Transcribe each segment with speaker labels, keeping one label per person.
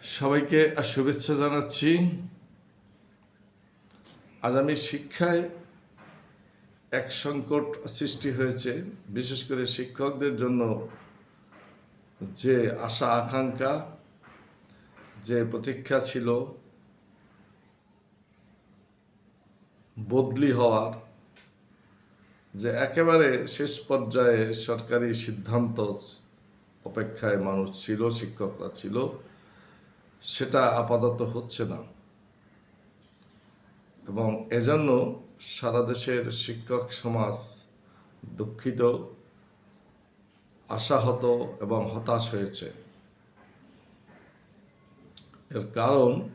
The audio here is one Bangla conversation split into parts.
Speaker 1: সবাইকে শুভেচ্ছা জানাচ্ছি। আজ আমি শিক্ষায় এক সংকট সৃষ্টি হয়েছে, বিশেষ করে শিক্ষকদের জন্য যে আশা, আকাঙ্ক্ষা, যে প্রতীক্ষা ছিল, বদলি হওয়ার, যে একেবারে শেষ পর্যায়ে সরকারি সিদ্ধান্ত অপেক্ষায় মানুষ ছিল, শিক্ষকরা ছিল সেটা আপাতত হচ্ছে না। এবং এজন্য সারা দেশের শিক্ষক সমাজ দুঃখিত, আশাহত এবং হতাশ হয়েছে। এর কারণ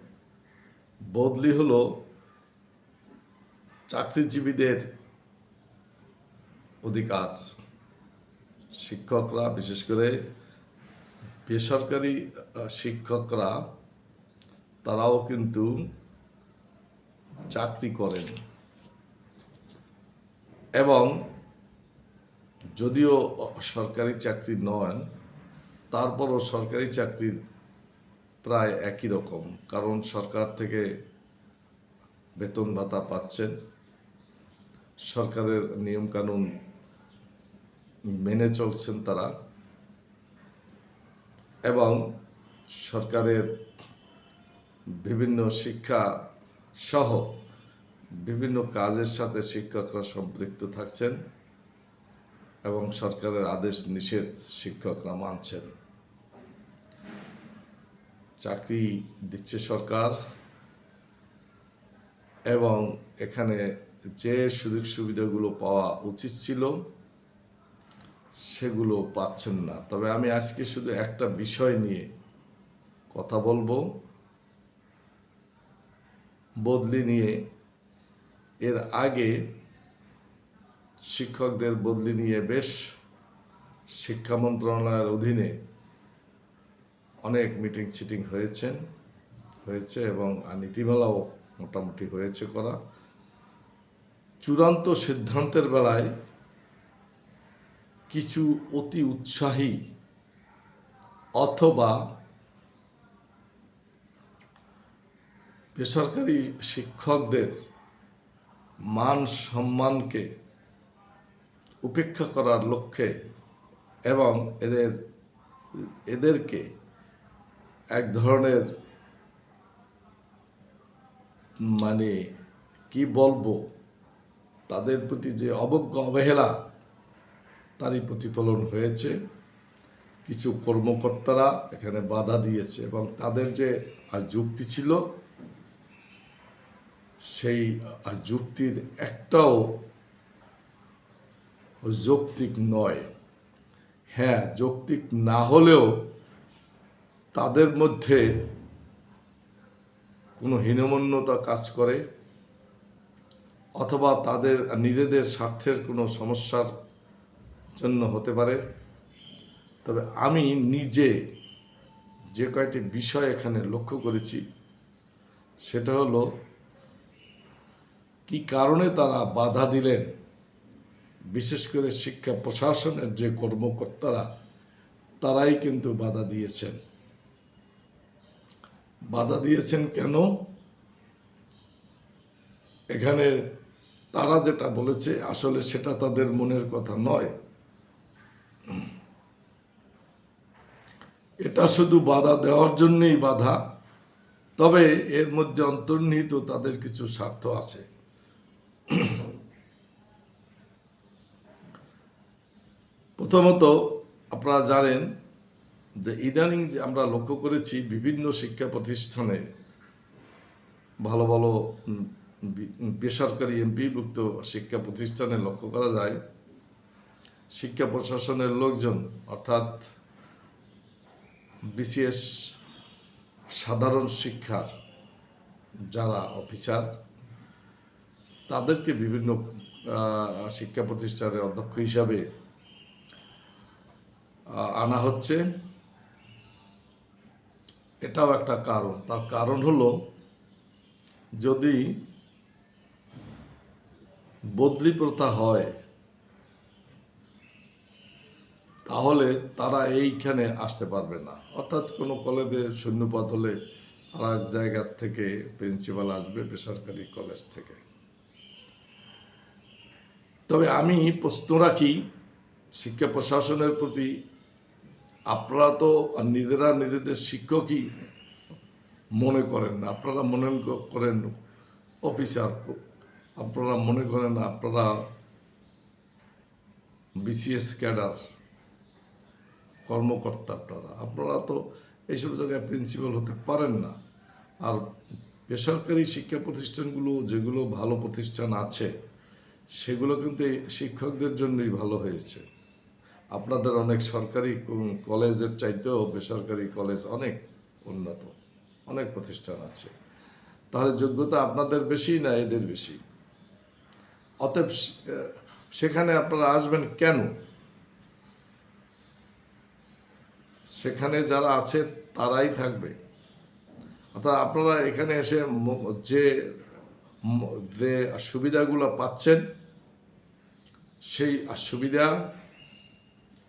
Speaker 1: বদলি হলো চাকরিজীবীদের অধিকার। শিক্ষকরা, বিশেষ করে বেসরকারি শিক্ষকরা তারাও কিন্তু চাকরি করেন। এবং যদিও সরকারি চাকরি নয় তারপরও সরকারি চাকরির প্রায় একই রকম। কারণ সরকার থেকে বেতন ভাতা পাচ্ছেন, সরকারের নিয়মকানুন মেনে চলছেন তারা। এবং সরকারের বিভিন্ন শিক্ষা সহ বিভিন্ন কাজের সাথে শিক্ষকরা সম্পৃক্ত থাকছেন এবং সরকারের আদেশ নিষেধ শিক্ষকরা মানছেন। চাকরি দিচ্ছে সরকার এবং এখানে যে সুযোগ সুবিধাগুলো পাওয়া উচিত ছিল সেগুলো পাচ্ছেন না। তবে আমি আজকে শুধু একটা বিষয় নিয়ে কথা বলব। বদলি নিয়ে। এর আগে শিক্ষকদের বদলি নিয়ে বেশ শিক্ষা মন্ত্রণালয়ের অধীনে অনেক মিটিং সিটিং হয়েছেন হয়েছে এবং নীতিমালাও মোটামুটি হয়েছে করা। চূড়ান্ত সিদ্ধান্তের বেলায় কিছু অতি উৎসাহী অথবা বেসরকারি শিক্ষকদের মান সম্মানকে উপেক্ষা করার লক্ষ্যে এবং এদের, এদেরকে এক ধরনের মানে কি বলব? তাদের প্রতি যে অবজ্ঞ, অবহেলা তারই প্রতিফলন হয়েছে। কিছু কর্মকর্তারা এখানে বাধা দিয়েছে এবং তাদের যে যুক্তি ছিল, সেই যুক্তির একটাও যৌক্তিক নয়। হ্যাঁ যৌক্তিক না হলেও তাদের মধ্যে কোনো হীনমন্যতা কাজ করে, অথবা তাদের নিজেদের স্বার্থের কোনো সমস্যার জন্য হতে পারে। তবে আমি নিজে যে কয়টি বিষয় এখানে লক্ষ্য করেছি, সেটা হলো, কি কারণে তারা বাধা দিলেন? বিশেষ করে শিক্ষা প্রশাসনের যে কর্মকর্তারা, তারাই কিন্তু বাধা দিয়েছেন। বাধা দিয়েছেন কেন? এখানে তারা যেটা বলেছে, আসলে সেটা তাদের মনের কথা নয়। এটা শুধু বাধা দেওয়ার জন্যই বাধা, তবে এর মধ্যে অন্তর্নিহিত তাদের কিছু স্বার্থ আছে। প্রথমত, আপনারা জানেন যে ইদানিং যে আমরা লক্ষ্য করেছি বিভিন্ন শিক্ষা প্রতিষ্ঠানে ভালো ভালো বেসরকারি এমপিভুক্ত শিক্ষা প্রতিষ্ঠানে লক্ষ্য করা যায় শিক্ষা প্রশাসনের লোকজন, অর্থাৎ বিসিএস সাধারণ শিক্ষার যারা অফিসার, তাদেরকে বিভিন্ন শিক্ষা প্রতিষ্ঠানের অধ্যক্ষ হিসাবে আনা হচ্ছে। এটাও একটা কারণ। তার কারণ হলো, যদি বদলি প্রথা হয় তাহলে তারা এইখানে আসতে পারবে না। অর্থাৎ কোনো কলেজে শূন্যপদ হলে আর এক জায়গার থেকে প্রিন্সিপাল আসবে বেসরকারি কলেজ থেকে। তবে আমি প্রশ্ন রাখি, শিক্ষা প্রশাসনের প্রতি আপনারা তো নিজেরা নিজেদের শিক্ষকই মনে করেন না। আপনারা মনে করেন অফিসার, আপনারা মনে করেন আপনারা বিসিএস ক্যাডার। কর্মকর্তা আপনারা। আপনারা তো এইসব জায়গায় প্রিন্সিপাল হতে পারেন না। আর বেসরকারি শিক্ষা প্রতিষ্ঠানগুলো যেগুলো ভালো প্রতিষ্ঠান আছে, সেগুলো কিন্তু শিক্ষকদের জন্যই ভালো হয়েছে। আপনাদের অনেক সরকারি কলেজের চাইতেও বেসরকারি কলেজ অনেক উন্নত, অনেক প্রতিষ্ঠান আছে। তাহলে যোগ্যতা আপনাদের বেশি না এদের বেশি? অতএব সেখানে আপনারা আসবেন কেন? সেখানে যারা আছে তারাই থাকবে। অর্থাৎ আপনারা এখানে এসে যে যে সুবিধাগুলো পাচ্ছেন, সেই সুবিধা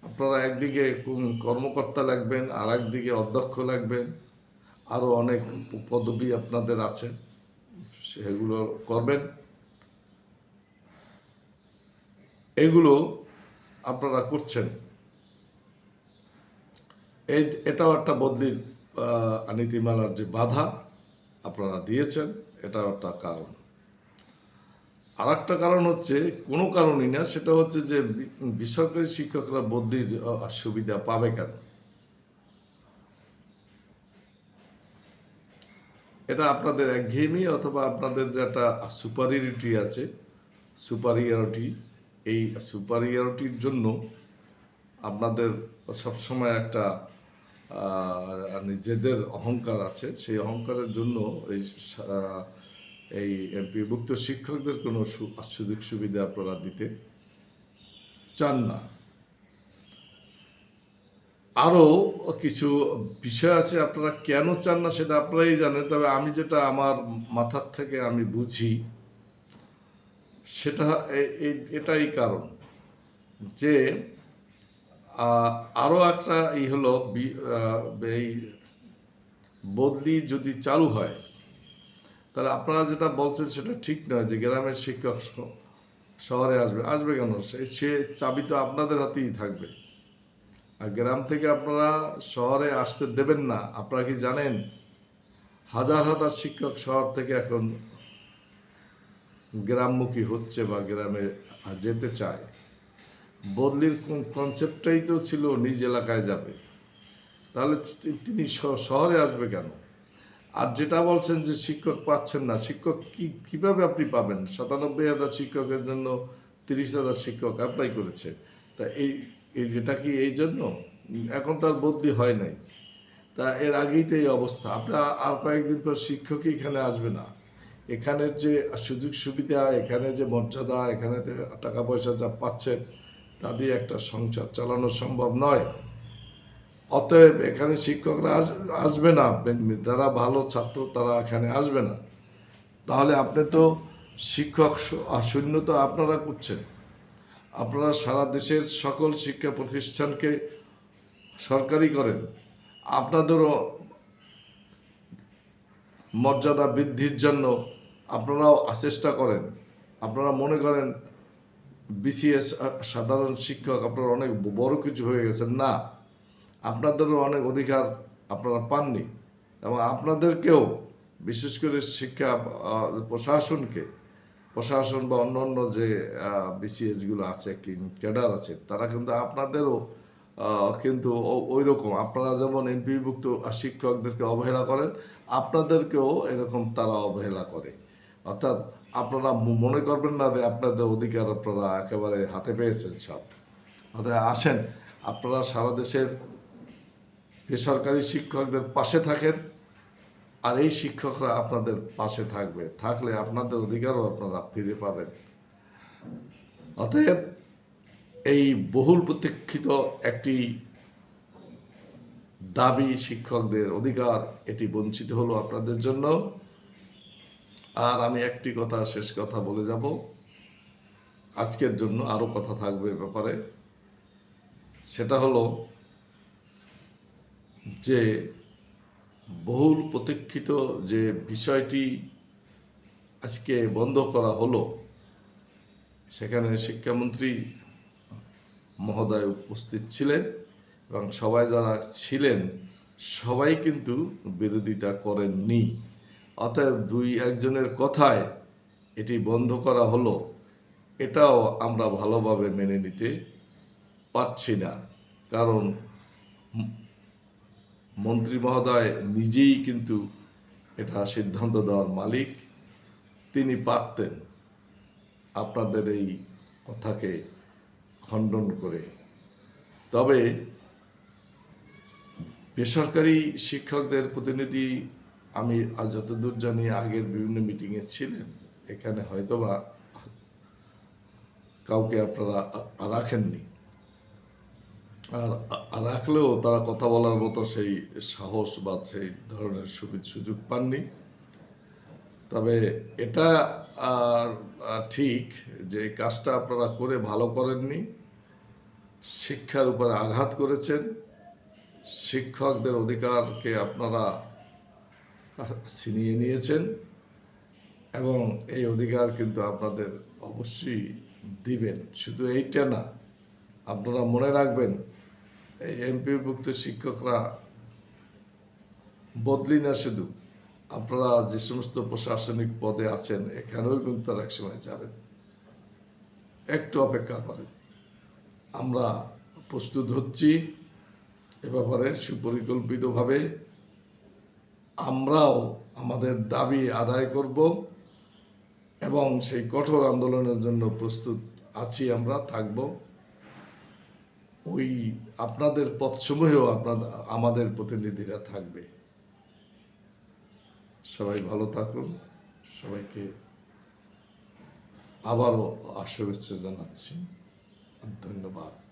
Speaker 1: আপনারা একদিকে কর্মকর্তা লাগবেন আর একদিকে অধ্যক্ষ লাগবেন আরও অনেক পদবি আপনাদের আছে, সেগুলো করবেন। এগুলো আপনারা করছেন। এই এটাও একটা বদলির নীতিমালার যে বাধা আপনারা দিয়েছেন, এটাও একটা কারণ। আর একটা কারণ হচ্ছে, কোনো কারণই না, সেটা হচ্ছে যে বেসরকারি শিক্ষকরা বদলির সুবিধা পাবে কেন? এটা আপনাদের একঘেয়েমি অথবা আপনাদের যে একটা সুপারিয়রিটি আছে, সুপারিয়রিটি, এই সুপারিয়রিটির জন্য আপনাদের সবসময় একটা নিজেদের অহংকার আছে। সেই অহংকারের জন্য এই এই এমপিভুক্ত শিক্ষকদের কোনো সুযোগ সুবিধা আপনারা দিতে চান না। আরও কিছু বিষয় আছে, আপনারা কেন চান না সেটা আপনারাই জানেন, তবে আমি যেটা আমার মাথার থেকে আমি বুঝি, সেটা এটাই কারণ যে আরও একটা এই হলো এই বদলি যদি চালু হয়, তাহলে আপনারা যেটা বলছেন সেটা ঠিক নয় যে গ্রামের শিক্ষক শহরে আসবে। আসবে কেন? সে চাবি তো আপনাদের হাতেই থাকবে। আর গ্রাম থেকে আপনারা শহরে আসতে দেবেন না। আপনারা কি জানেন? হাজার হাজার শিক্ষক শহর থেকে এখন গ্রামমুখী হচ্ছে বা গ্রামে যেতে চায়। বদলির কনসেপ্টটাই তো ছিল নিজ এলাকায় যাবে। তাহলে তিনি শহরে আসবে কেন? আর যেটা বলছেন যে শিক্ষক পাচ্ছেন না, শিক্ষক কি, কীভাবে আপনি পাবেন? সাতানব্বই হাজার শিক্ষকের জন্য তিরিশ হাজার শিক্ষক অ্যাপ্লাই করেছে। তা এই এটা কি এই জন্য? এখন তার বদলি হয় নাই। তা এর আগেই তো এই অবস্থা। আপনার আর কয়েকদিন পর শিক্ষকই এখানে আসবে না। এখানের যে সুযোগ সুবিধা এখানে যে মর্যাদা, এখানে টাকা পয়সা যা পাচ্ছেন তা দিয়ে একটা সংসার চালানো সম্ভব নয়। অতএব এখানে শিক্ষকরা আস- আসবে না যারা ভালো ছাত্র তারা এখানে আসবে না। তাহলে আপনি তো শিক্ষক শূন্য তো আপনারা করছেন। আপনারা সারা দেশের সকল শিক্ষা প্রতিষ্ঠানকে সরকারি করেন। আপনাদেরও মর্যাদা বৃদ্ধির জন্য আপনারাও চেষ্টা করেন। আপনারা মনে করেন বিসিএস সাধারণ শিক্ষক, আপনারা অনেক বড় কিছু হয়ে গেছেন। না, আপনাদেরও অনেক অধিকার আপনারা পাননি এবং আপনাদেরকেও, বিশেষ করে শিক্ষা প্রশাসনকে, প্রশাসন বা অন্য অন্য যে বিসিএসগুলো আছে, কি, ক্যাডার আছে, তারা কিন্তু আপনাদেরও কিন্তু ওই রকম আপনারা যেমন এমপিভুক্ত শিক্ষকদেরকে অবহেলা করেন, আপনাদেরকেও এরকম তারা অবহেলা করে। অর্থাৎ আপনারা মনে করবেন না যে আপনাদের অধিকার আপনারা একেবারে হাতে পেয়েছেন সব। অর্থাৎ আসেন, আপনারা সারা দেশের বেসরকারি শিক্ষকদের পাশে থাকেন, আর এই শিক্ষকরা আপনাদের পাশে থাকবে। থাকলে আপনাদের অধিকারও আপনারা ফিরে পাবেন। অতএব এই বহুল প্রতীক্ষিত একটি দাবি শিক্ষকদের অধিকার, এটি বঞ্চিত হলো আপনাদের জন্য। আর আমি একটি কথা, শেষ কথা বলে যাব। আজকের জন্য আরও কথা থাকবে ব্যাপারে। সেটা হলো যে বহুল প্রতীক্ষিত যে বিষয়টি আজকে বন্ধ করা হলো, সেখানে শিক্ষামন্ত্রী মহোদয় উপস্থিত ছিলেন এবং সবাই যারা ছিলেন, সবাই কিন্তু বিরোধিতা করেননি। অতএব দুই একজনের কথায় এটি বন্ধ করা হলো, এটাও আমরা ভালোভাবে মেনে নিতে পারছি না। কারণ মন্ত্রী মহোদয় নিজেই কিন্তু এটা সিদ্ধান্ত দেওয়ার মালিক, তিনি পারতেন আপনাদের এই কথাকে খণ্ডন করে। তবে বেসরকারি শিক্ষকদের প্রতিনিধি আমি যতদূর জানি আগের বিভিন্ন মিটিংয়ে ছিলেন, এখানে হয়তোবা কাউকে আপনারা রাখেননি। আর রাখলেও তারা কথা বলার মতো সেই সাহস বা সেই ধরনের সুবিধা সুযোগ পাননি। তবে এটা ঠিক যে কাজটা আপনারা করে ভালো করেননি, শিক্ষার উপরে আঘাত করেছেন, শিক্ষকদের অধিকারকে আপনারা ছিনিয়ে নিয়েছেন এবং এই অধিকার কিন্তু আপনাদের অবশ্যই দিবেন। শুধু এইটা না, আপনারা মনে রাখবেন, এই এমপিভুক্ত শিক্ষকরা বদলি না শুধু, আপনারা যে সমস্ত প্রশাসনিক পদে আছেন, এখানেও কিন্তু তারা একসময় যাবেন। একটু অপেক্ষা করেন। আমরা প্রস্তুত হচ্ছি এ ব্যাপারে সুপরিকল্পিতভাবে। আমরাও আমাদের দাবি আদায় করব এবং সেই কঠোর আন্দোলনের জন্য প্রস্তুত আছি আমরা, থাকব। ওই আপনাদের পথসমূহেও আপনাদের আমাদের প্রতিনিধিরা থাকবে। সবাই ভালো থাকুন। সবাইকে আবারও শুভেচ্ছা জানাচ্ছি। ধন্যবাদ।